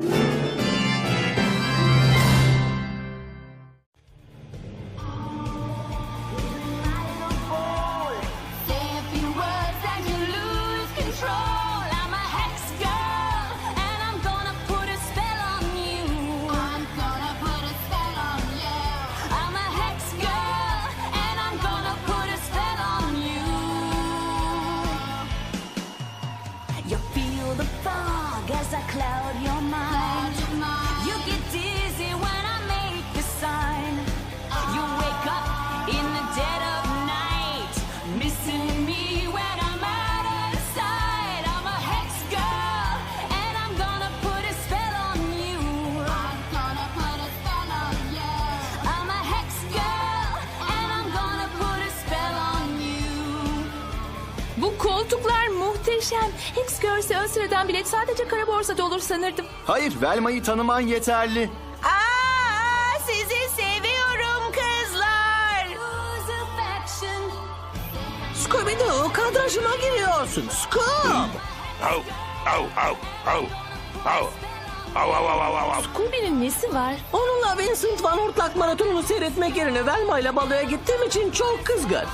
you as a cloud, your mind? Cloud. Bu koltuklar muhteşem. Hicks görse ön sıradan bilet sadece kara borsada olur sanırdım. Hayır, Velma'yı tanıman yeterli. Aa, sizi seviyorum kızlar. Scooby-Doo kadrajıma giriyorsun. Scoob. Au, au, au, au, au. Au, au, au, au, au. Scooby'nin nesi var? Onunla Vincent Van Hortlak maratonunu seyretmek yerine Velma ile baloya gittiğim için çok kızgın.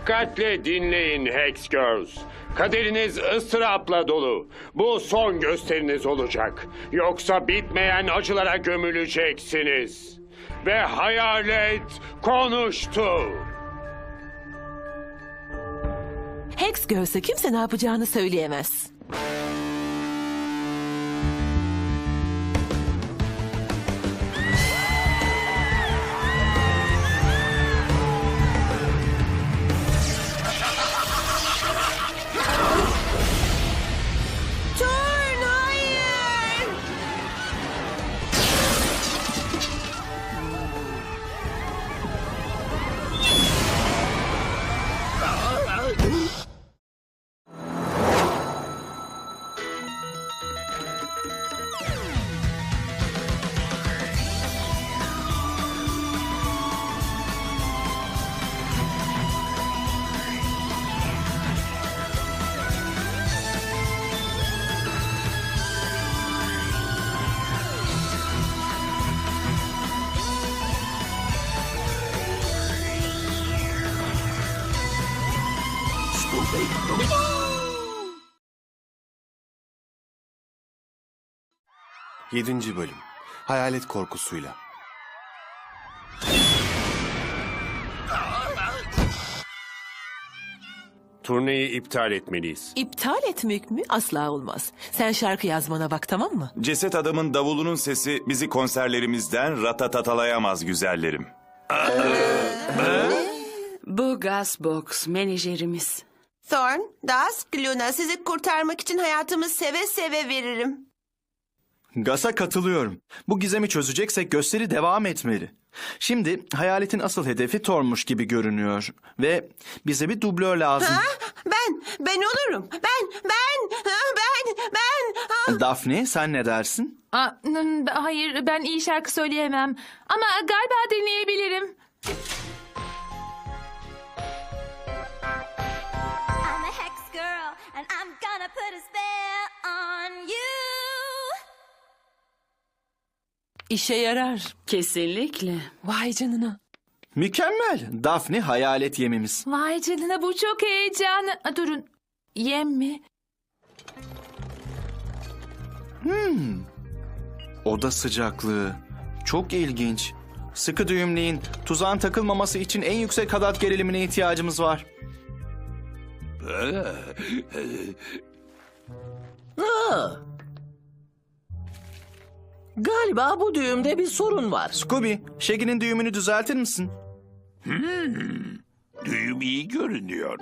Dikkatle dinleyin Hex Girls. Kaderiniz ıstırapla dolu. Bu son gösteriniz olacak. Yoksa bitmeyen acılara gömüleceksiniz. Ve hayalet konuştu. Hex görse kimse ne yapacağını söyleyemez. Hey! Yedinci Bölüm Hayalet Korkusuyla Turneyi iptal etmeliyiz. İptal etmek mi? Asla olmaz. Sen şarkı yazmana bak tamam mı? Ceset adamın davulunun sesi bizi konserlerimizden ratatatalayamaz güzellerim. Bu Gasbox menajerimiz. Thorn, Dusk, Luna sizi kurtarmak için hayatımı seve seve veririm. Gas'a katılıyorum. Bu gizemi çözeceksek gösteri devam etmeli. Şimdi hayaletin asıl hedefi Thor'muş gibi görünüyor. Ve bize bir dublör lazım. Ben, ben olurum. Ben, ben, ha, ben, ben. ha. Daphne sen ne dersin? Aa, n- hayır ben iyi şarkı söyleyemem. Ama galiba dinleyebilirim. İşe yarar. Kesinlikle. Vay canına. Mükemmel. Daphne hayalet yemimiz. Vay canına bu çok heyecanlı. Aa, Durun. Yem mi? Oda sıcaklığı. Çok ilginç. Sıkı düğümleyin. Tuzağın takılmaması için en yüksek hadat gerilimine ihtiyacımız var. Ha. Galiba bu düğümde bir sorun var. Scooby, Shaggy'nin düğümünü düzeltir misin? Düğüm iyi görünüyor.